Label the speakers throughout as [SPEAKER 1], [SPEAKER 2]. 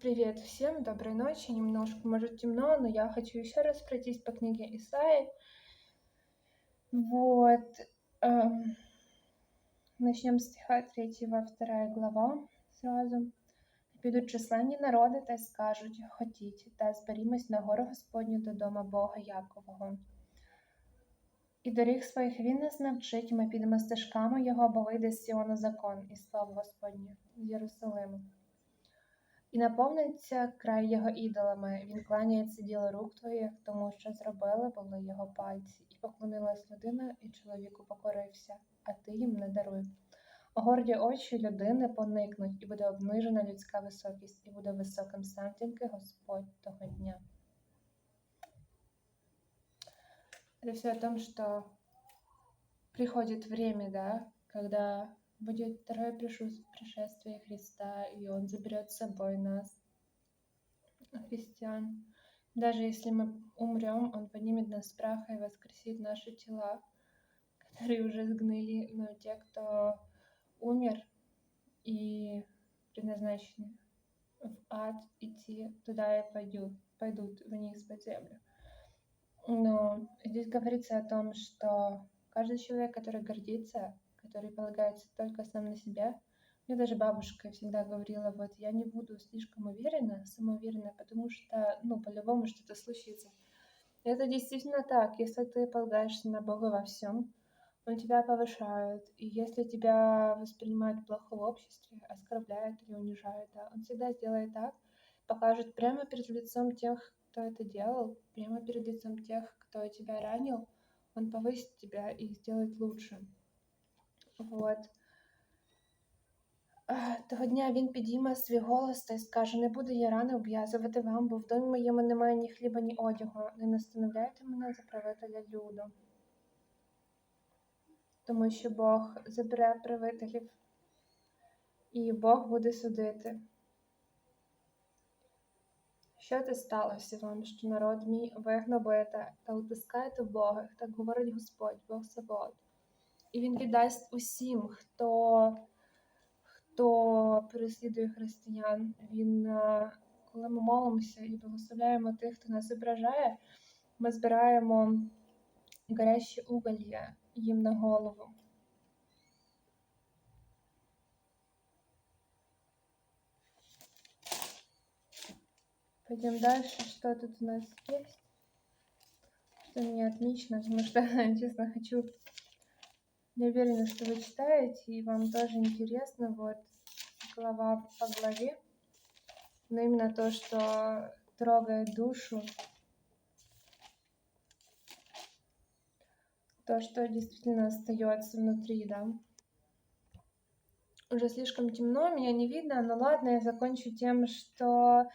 [SPEAKER 1] Привет всем, доброй ночи. Немножко, может, темно, но я хочу еще раз пройтись по книге Исаи. Вот. Начнем с стиха 3, 2 глава сразу. Підуть численні народи та й скажуть, хотіть, та зберімось на гору Господню до дома Бога Якового. І доріг своїх він нас навчить, ми підемо стежками його, бо вийде з Сіону закон і слава Господнє з Єрусалиму. І наповниться край його ідолами, він кланяється діло рук твоїх, тому що зробили були його пальці, і поклонилась людина, і чоловіку покорився, а ти їм не даруй. Горді очі людини поникнуть, і буде обнижена людська високість, і буде високим сам тільки Господь того дня. Это все о том, что приходит время, да, когда будет второе пришествие Христа, и Он заберет с собой нас, христиан. Даже если мы умрем, Он поднимет нас с праха и воскресит наши тела, которые уже сгнили, но те, кто умер и предназначены в ад идти, туда и пойдут, пойдут вниз под землю. Но здесь говорится о том, что каждый человек, который гордится, который полагается только сам на себя, мне даже бабушка всегда говорила, вот я не буду слишком уверена, самоуверена, потому что, ну, по-любому что-то случится. Это действительно так. Если ты полагаешься на Бога во всем, Он тебя повышает. И если тебя воспринимают плохо в обществе, оскорбляют или унижают, да, Он всегда сделает так, покажет прямо перед лицом тех, кто это делал, прямо перед лицом тех, кто тебя ранил, Он повысит тебя и сделает лучше. Вот. А, Того дня він підійме свій голос та й скаже: Не буду я рани обв'язувати вам, бо в домі моєму немає ні хліба, ні одягу. Не настановляйте мене за правителя люду. Тому що Бог забере правителів, і Бог буде судити. Що це сталося вам, що народ мій ви гнобите та утискаєте Бога, так говорить Господь, Бог Савод. І Він віддасть усім, хто, хто переслідує християн. Він, е, коли ми молимося і благословляємо тих, хто нас зображає, ми збираємо гарячі уголья їм на голову. Пойдем дальше. Что тут у нас есть? Что не отмечено, потому что, честно, хочу... Я уверена, что вы читаете, и вам тоже интересно. Вот глава по главе. Но именно то, что трогает душу. То, что действительно остается внутри, да. Уже слишком темно, меня не видно, но ладно, я закончу тем, что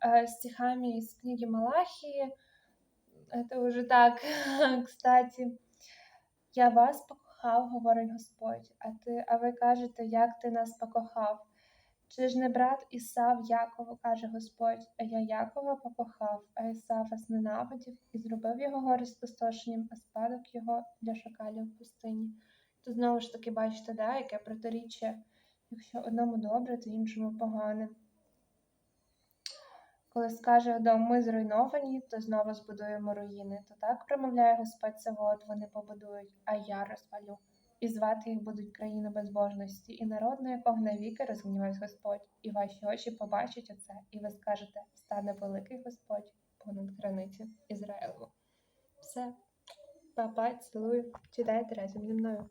[SPEAKER 1] э, стихами из книги Малахии. Это уже так, кстати. Я вас покохав, говорить Господь, а ти, а ви кажете, як ти нас покохав? Чи ж не брат Ісав Якову, каже Господь, а я Якова покохав, а Ісав вас ненавидів і зробив його гори спустошенням, а спадок його для шакалів в пустині. Тут знову ж таки бачите, да, яке протиріччя, якщо одному добре, то іншому погане. Коли скаже Адам, ми зруйновані, то знову збудуємо руїни. То так промовляє Господь Савод, вони побудують, а я розвалю. І звати їх будуть країни безбожності, і народ, на якого навіки розгнівається Господь, і ваші очі побачать оце, і ви скажете, стане великий Господь понад границі Ізраїлу. Все, папа, цілую, читайте разом зі мною.